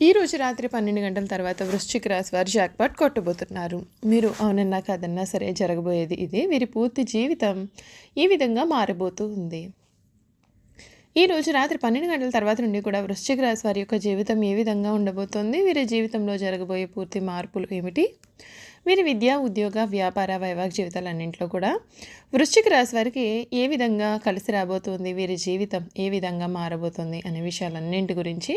ఈ రోజు రాత్రి పన్నెండు గంటల తర్వాత వృశ్చిక రాశి వారు జాక్పాట్ కొట్టబోతున్నారు. మీరు అవునన్నా కాదన్నా సరే జరగబోయేది ఇదే. వీరి పూర్తి జీవితం ఈ విధంగా మారబోతూ ఉంది. ఈ రోజు రాత్రి పన్నెండు గంటల తర్వాత నుండి కూడా వృశ్చిక రాశి వారి యొక్క జీవితం ఏ విధంగా ఉండబోతోంది? వీరి జీవితంలో జరగబోయే పూర్తి మార్పులు ఏమిటి? వీరి విద్య ఉద్యోగ వ్యాపార వైవాహిక జీవితాలన్నింటిలో కూడా వృశ్చిక రాశి వారికి ఏ విధంగా కలిసి రాబోతుంది? వీరి జీవితం ఏ విధంగా మారబోతుంది? అనే విషయాలన్నింటి గురించి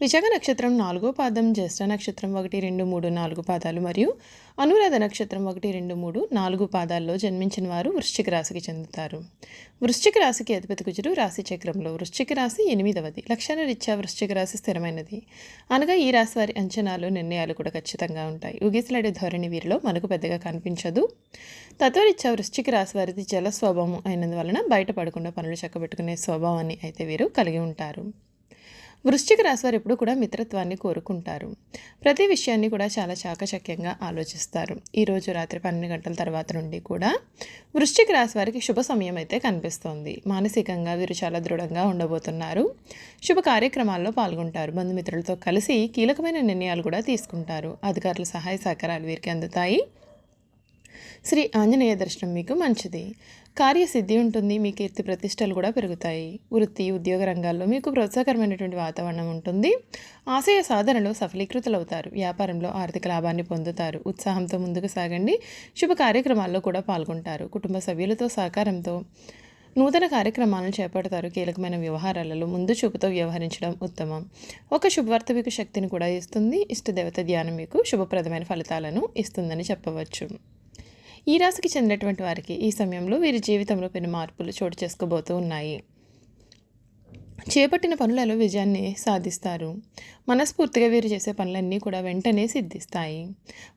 విశాఖ నక్షత్రం నాలుగో పాదం జ్యేష్ఠ నక్షత్రం ఒకటి రెండు మూడు నాలుగు పాదాలు మరియు అనురాధ నక్షత్రం ఒకటి రెండు మూడు నాలుగు పాదాల్లో జన్మించిన వారు వృశ్చిక రాశికి చెందుతారు. వృశ్చిక రాశికి అధిపతి కుజుడు రాశి చక్రంలో. వృశ్చిక రాశి ఎనిమిదవది. లక్షణ రీత్యా వృశ్చిక రాశి స్థిరమైనది. అనగా ఈ రాశి వారి అంచనాలు నిర్ణయాలు కూడా ఖచ్చితంగా ఉంటాయి. ఊగిసలాడే ధోరణి వీరిలో మనకు పెద్దగా కనిపించదు. తత్వరీత్యా వృశ్చిక రాశి వారిది జల స్వభావం అయినందువలన బయటపడకుండా పనులు చక్కబెట్టుకునే స్వభావాన్ని అయితే వీరు కలిగి ఉంటారు. వృశ్చిక రాశి వారు ఎప్పుడు కూడా మిత్రత్వాన్ని కోరుకుంటారు. ప్రతి విషయాన్ని కూడా చాలా చాకచక్యంగా ఆలోచిస్తారు. ఈరోజు రాత్రి పన్నెండు గంటల తర్వాత నుండి కూడా వృశ్చిక రాశి వారికి శుభ సమయం అయితే కనిపిస్తోంది. మానసికంగా వీరు చాలా దృఢంగా ఉండబోతున్నారు. శుభ కార్యక్రమాల్లో పాల్గొంటారు. బంధుమిత్రులతో కలిసి కీలకమైన నిర్ణయాలు కూడా తీసుకుంటారు. అధికారుల సహాయ సహకారాలు వీరికి అందుతాయి. శ్రీ ఆంజనేయ దర్శనం మీకు మంచిది. కార్యసిద్ధి ఉంటుంది మీ కీర్తి ప్రతిష్టలు కూడా పెరుగుతాయి. వృత్తి ఉద్యోగ రంగాల్లో మీకు ప్రోత్సాహకరమైనటువంటి వాతావరణం ఉంటుంది. ఆశయ సాధనలో సఫలీకృతులవుతారు. వ్యాపారంలో ఆర్థిక లాభాన్ని పొందుతారు. ఉత్సాహంతో ముందుకు సాగండి. శుభ కార్యక్రమాల్లో కూడా పాల్గొంటారు. కుటుంబ సభ్యులతో సహకారంతో నూతన కార్యక్రమాలను చేపడతారు. కీలకమైన వ్యవహారాలలో ముందు చూపుతో వ్యవహరించడం ఉత్తమం. ఒక శుభవార్త మీకు శక్తిని కూడా ఇస్తుంది. ఇష్టదేవత ధ్యానం మీకు శుభప్రదమైన ఫలితాలను ఇస్తుందని చెప్పవచ్చు. ఈ రాశికి చెందినటువంటి వారికి ఈ సమయంలో వీరి జీవితంలో పెను మార్పులు చోటు చేసుకోబోతూ ఉన్నాయి. చేపట్టిన పనులలో విజయాన్ని సాధిస్తారు. మనస్ఫూర్తిగా వీరు చేసే పనులన్నీ కూడా వెంటనే సిద్ధిస్తాయి.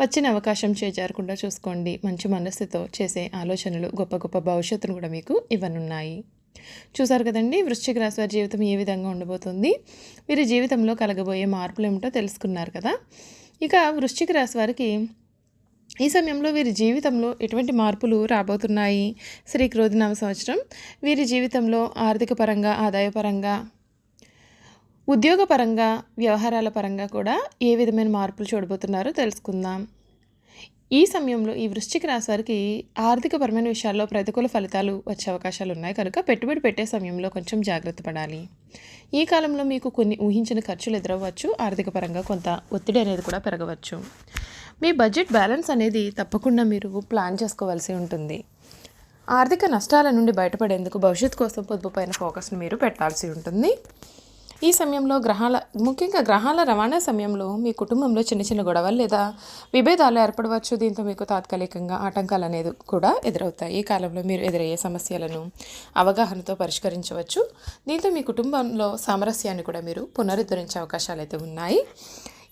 వచ్చిన అవకాశం చేజారకుండా చూసుకోండి. మంచి మనస్సుతో చేసే ఆలోచనలు గొప్ప గొప్ప భవిష్యత్తును కూడా మీకు ఇవ్వనున్నాయి. చూసారు కదండి వృశ్చిక రాశి వారి జీవితం ఏ విధంగా ఉండబోతుంది? వీరి జీవితంలో కలగబోయే మార్పులు ఏమిటో తెలుసుకున్నారు కదా. ఇక వృశ్చిక రాశి వారికి ఈ సమయంలో వీరి జీవితంలో ఎటువంటి మార్పులు రాబోతున్నాయి? శ్రీ క్రోధినామ సంవత్సరం. వీరి జీవితంలో ఆర్థిక పరంగా ఆదాయపరంగా ఉద్యోగపరంగా వ్యవహారాల పరంగా కూడా ఏ విధమైన మార్పులు చూడబోతున్నారో తెలుసుకుందాం. ఈ సమయంలో ఈ వృశ్చిక రాశి వారికి ఆర్థికపరమైన విషయాల్లో ప్రతికూల ఫలితాలు వచ్చే అవకాశాలు ఉన్నాయి. కనుక పెట్టుబడి పెట్టే సమయంలో కొంచెం జాగ్రత్త పడాలి. ఈ కాలంలో మీకు కొన్ని ఊహించిన ఖర్చులు ఎదురవ్వచ్చు. ఆర్థికపరంగా కొంత ఒత్తిడి అనేది కూడా పెరగవచ్చు. మీ బడ్జెట్ బ్యాలెన్స్ అనేది తప్పకుండా మీరు ప్లాన్ చేసుకోవాల్సి ఉంటుంది. ఆర్థిక నష్టాల నుండి బయటపడేందుకు భవిష్యత్తు కోసం పొదుపు పైన ఫోకస్ను మీరు పెట్టాల్సి ఉంటుంది. ఈ సమయంలో గ్రహాల ముఖ్యంగా గ్రహాల రవాణా సమయంలో మీ కుటుంబంలో చిన్న చిన్న గొడవలు లేదా విభేదాలు ఏర్పడవచ్చు. దీంతో మీకు తాత్కాలికంగా ఆటంకాలు అనేది కూడా ఎదురవుతాయి. ఈ కాలంలో మీరు ఎదురయ్యే సమస్యలను అవగాహనతో పరిష్కరించవచ్చు. దీంతో మీ కుటుంబంలో సామరస్యాన్ని కూడా మీరు పునరుద్ధరించే అవకాశాలు అయితే ఉన్నాయి.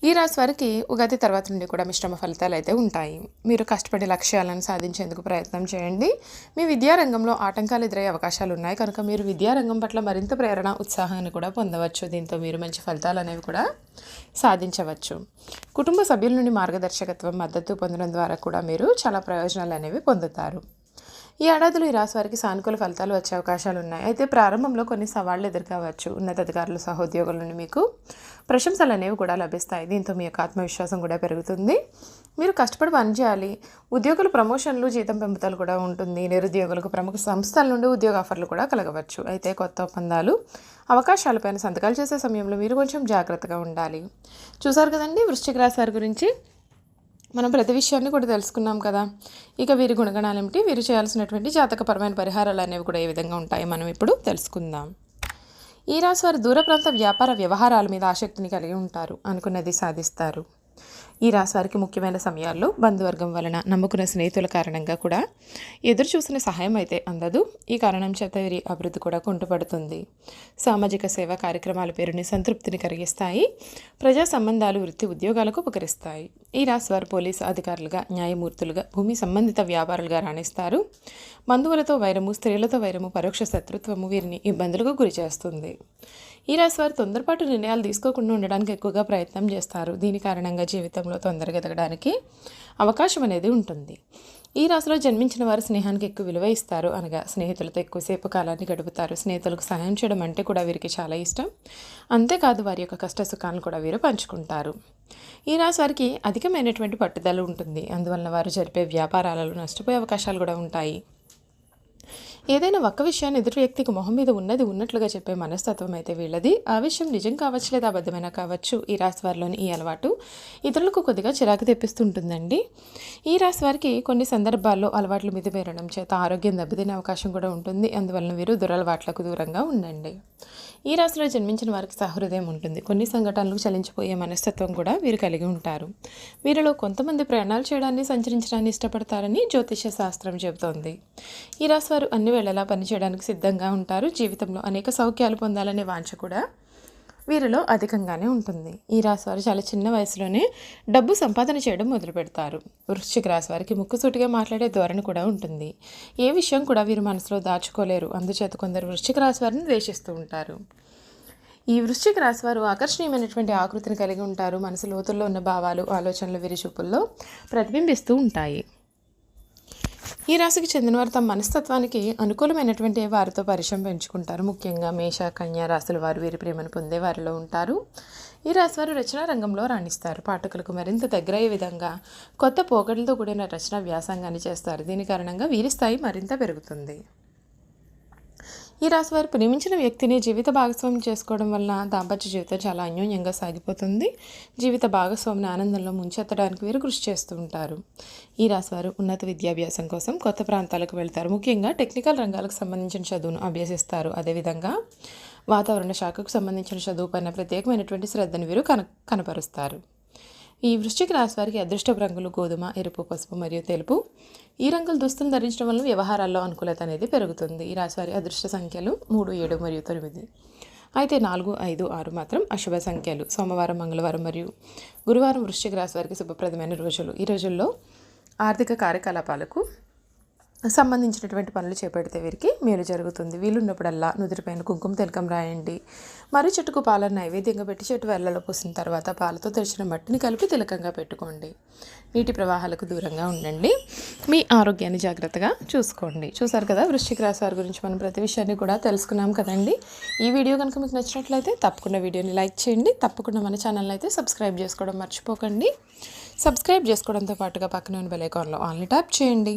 ఈ రాశి వారికి ఉగాది తర్వాత నుండి కూడా మిశ్రమ ఫలితాలు అయితే ఉంటాయి. మీరు కష్టపడి లక్ష్యాలను సాధించేందుకు ప్రయత్నం చేయండి. మీ విద్యారంగంలో ఆటంకాలు ఎదురయ్యే అవకాశాలు ఉన్నాయి. కనుక మీరు విద్యారంగం పట్ల మరింత ప్రేరణ ఉత్సాహాన్ని కూడా పొందవచ్చు. దీంతో మీరు మంచి ఫలితాలు అనేవి కూడా సాధించవచ్చు. కుటుంబ సభ్యుల నుండి మార్గదర్శకత్వం మద్దతు పొందడం ద్వారా కూడా మీరు చాలా ప్రయోజనాలు అనేవి పొందుతారు. ఈ ఏడాదిలో ఈ రాశి వారికి సానుకూల ఫలితాలు వచ్చే అవకాశాలు ఉన్నాయి అయితే ప్రారంభంలో కొన్ని సవాళ్ళు ఎదుర్కోవచ్చు. ఉన్నతాధికారులు సహోద్యోగుల నుండి మీకు ప్రశంసలు అనేవి కూడా లభిస్తాయి. దీంతో మీ యొక్క ఆత్మవిశ్వాసం కూడా పెరుగుతుంది. మీరు కష్టపడి పనిచేయాలి ఉద్యోగుల ప్రమోషన్లు జీతం పెంపుదలు కూడా ఉంటుంది. నిరుద్యోగులకు ప్రముఖ సంస్థల నుండి ఉద్యోగ ఆఫర్లు కూడా కలగవచ్చు. అయితే కొత్త ఒప్పందాలు అవకాశాలపైన సంతకాలు చేసే సమయంలో మీరు కొంచెం జాగ్రత్తగా ఉండాలి. చూసారు కదండి వృశ్చిక రాశి వారి గురించి? మనం ప్రతి విషయాన్ని కూడా తెలుసుకున్నాం కదా. ఇక వీరి గుణగణాలు ఏమిటి? వీరు చేయాల్సినటువంటి జాతకపరమైన పరిహారాలు అనేవి కూడా ఏ విధంగా ఉంటాయి? మనం ఇప్పుడు తెలుసుకుందాం. ఈ రాశి వారు దూర ప్రాంత వ్యాపార వ్యవహారాల మీద ఆసక్తిని కలిగి ఉంటారు. అనుకున్నది సాధిస్తారు. ఈ రాశివారికి ముఖ్యమైన సమయాల్లో బంధువర్గం వలన నమ్ముకున్న స్నేహితుల కారణంగా కూడా ఎదురు చూసిన సహాయం అయితే అందదు. ఈ కారణం చేత వీరి అభివృద్ధి కూడా కుంటుపడుతుంది. సామాజిక సేవా కార్యక్రమాల పేరుని సంతృప్తిని కలిగిస్తాయి. ప్రజా సంబంధాలు వృత్తి ఉద్యోగాలకు ఉపకరిస్తాయి. ఈ రాశివారు పోలీసు అధికారులుగా న్యాయమూర్తులుగా భూమి సంబంధిత వ్యాపారులుగా రాణిస్తారు. బంధువులతో వైరము స్త్రీలతో వైరము పరోక్ష శత్రుత్వము వీరిని ఇబ్బందులకు గురి చేస్తుంది. ఈ రాశివారు తొందరపాటు నిర్ణయాలు తీసుకోకుండా ఉండడానికి ఎక్కువగా ప్రయత్నం చేస్తారు. దీని కారణంగా జీవితంలో తొందరగా ఎదగడానికి అవకాశం అనేది ఉంటుంది. ఈ రాశిలో జన్మించిన వారు స్నేహానికి ఎక్కువ విలువ ఇస్తారు అనగా స్నేహితులతో ఎక్కువసేపు కాలాన్ని గడుపుతారు. స్నేహితులకు సహాయం చేయడం అంటే కూడా వీరికి చాలా ఇష్టం. అంతేకాదు వారి యొక్క కష్ట సుఖాలను కూడా వీరు పంచుకుంటారు. ఈ రాశి వారికి అధికమైనటువంటి పట్టుదల ఉంటుంది. అందువలన వారు జరిపే వ్యాపారాలలో నష్టపోయే అవకాశాలు కూడా ఉంటాయి. ఏదైనా ఒక్క విషయాన్ని ఎదుటి వ్యక్తికి మొహం మీద ఉన్నది ఉన్నట్లుగా చెప్పే మనస్తత్వం అయితే వీళ్ళది. ఆ విషయం నిజం కావచ్చు లేదా అబద్ధమైన కావచ్చు ఈ రాశి వారిలోని ఈ అలవాటు ఇతరులకు కొద్దిగా చిరాకు తెప్పిస్తుంటుందండి. ఈ రాశి వారికి కొన్ని సందర్భాల్లో అలవాట్ల మీద పేరడం చేత ఆరోగ్యం దెబ్బతినే అవకాశం కూడా ఉంటుంది. అందువలన వీరు దురలవాట్లకు దూరంగా ఉండండి. ఈ రాశిలో జన్మించిన వారికి సహృదయం ఉంటుంది. కొన్ని సంఘటనలకు చలించిపోయే మనస్తత్వం కూడా వీరు కలిగి ఉంటారు. వీరిలో కొంతమంది ప్రయాణాలు చేయడాన్ని సంచరించడాన్ని ఇష్టపడతారని జ్యోతిష శాస్త్రం చెబుతోంది. ఈ రాశి వారు అన్ని వేళలా పనిచేయడానికి సిద్ధంగా ఉంటారు. జీవితంలో అనేక సౌఖ్యాలు పొందాలనే వాంఛ కూడా వీరిలో అధికంగానే ఉంటుంది. ఈ రాశి వారు చాలా చిన్న వయసులోనే డబ్బు సంపాదన చేయడం మొదలు పెడతారు వృశ్చిక రాశి వారికి ముక్కుసూటిగా మాట్లాడే ధోరణి కూడా ఉంటుంది. ఏ విషయం కూడా వీరు మనసులో దాచుకోలేరు. అందుచేత కొందరు వృశ్చిక రాశి వారిని ద్వేషిస్తూ ఉంటారు. ఈ వృశ్చిక రాశి వారు ఆకర్షణీయమైనటువంటి ఆకృతిని కలిగి ఉంటారు. మనసు లోతుల్లో ఉన్న భావాలు ఆలోచనలు వీరి చూపుల్లో ప్రతిబింబిస్తూ ఉంటాయి. ఈ రాశికి చెందినవారు తమ మనస్తత్వానికి అనుకూలమైనటువంటి వారితో పరిచయం పెంచుకుంటారు. ముఖ్యంగా మేష కన్యా రాశుల వారు వీరి ప్రేమను పొందే వారిలో ఉంటారు. ఈ రాశి వారు రచనా రంగంలో రాణిస్తారు. పాఠకులకు మరింత దగ్గరయ్యే విధంగా కొత్త పోకడలతో కూడిన రచన వ్యాసంగాన్ని చేస్తారు. దీని కారణంగా వీరి స్థాయి మరింత పెరుగుతుంది. ఈ రాశి వారు ప్రేమించిన వ్యక్తిని జీవిత భాగస్వామ్యం చేసుకోవడం వల్ల దాంపత్య జీవితం చాలా అన్యోన్యంగా సాగిపోతుంది. జీవిత భాగస్వామిని ఆనందంలో ముంచెత్తడానికి వీరు కృషి చేస్తూ ఉంటారు. ఈ రాశి వారు ఉన్నత విద్యాభ్యాసం కోసం కొత్త ప్రాంతాలకు వెళ్తారు. ముఖ్యంగా టెక్నికల్ రంగాలకు సంబంధించిన చదువును అభ్యసిస్తారు. అదేవిధంగా వాతావరణ శాఖకు సంబంధించిన చదువు పైన ప్రత్యేకమైనటువంటి శ్రద్ధను వీరు కన కనపరుస్తారు. ఈ వృశ్చిక రాశి వారికి అదృష్టపు రంగులు గోధుమ ఎరుపు పసుపు మరియు తెలుపు ఈ రంగుల దుస్తులు ధరించడం వల్ల వ్యవహారాల్లో అనుకూలత అనేది పెరుగుతుంది. ఈ రాశివారి అదృష్ట సంఖ్యలు మూడు ఏడు మరియు తొమ్మిది. అయితే నాలుగు ఐదు ఆరు మాత్రం అశుభ సంఖ్యలు. సోమవారం మంగళవారం మరియు గురువారం వృశ్చిక రాశి వారికి శుభప్రదమైన రోజులు. ఈ రోజుల్లో ఆర్థిక కార్యకలాపాలకు సంబంధించినటువంటి పనులు చేపడితే వీరికి మేలు జరుగుతుంది. వీలున్నప్పుడల్లా నుదుటిపైన కుంకుమ తిలకం రాయండి. మరియు చెట్టుకు పాలను నైవేద్యంగా పెట్టి చెట్టు వెళ్ళలో పోసిన తర్వాత పాలతో తెరిచిన మట్టిని కలిపి తిలకంగా పెట్టుకోండి. నీటి ప్రవాహాలకు దూరంగా ఉండండి. మీ ఆరోగ్యాన్ని జాగ్రత్తగా చూసుకోండి. చూసారు కదా వృశ్చిక రాశి వారి గురించి మనం ప్రతి విషయాన్ని కూడా తెలుసుకున్నాం కదండి. ఈ వీడియో కనుక మీకు నచ్చినట్లయితే తప్పకుండా వీడియోని లైక్ చేయండి. తప్పకుండా మన ఛానల్ అయితే సబ్స్క్రైబ్ చేసుకోవడం మర్చిపోకండి. సబ్స్క్రైబ్ చేసుకోవడంతో పాటుగా పక్కన ఉన్న బెల్ ఐకాన్లో ఆన్లీ ట్యాప్ చేయండి.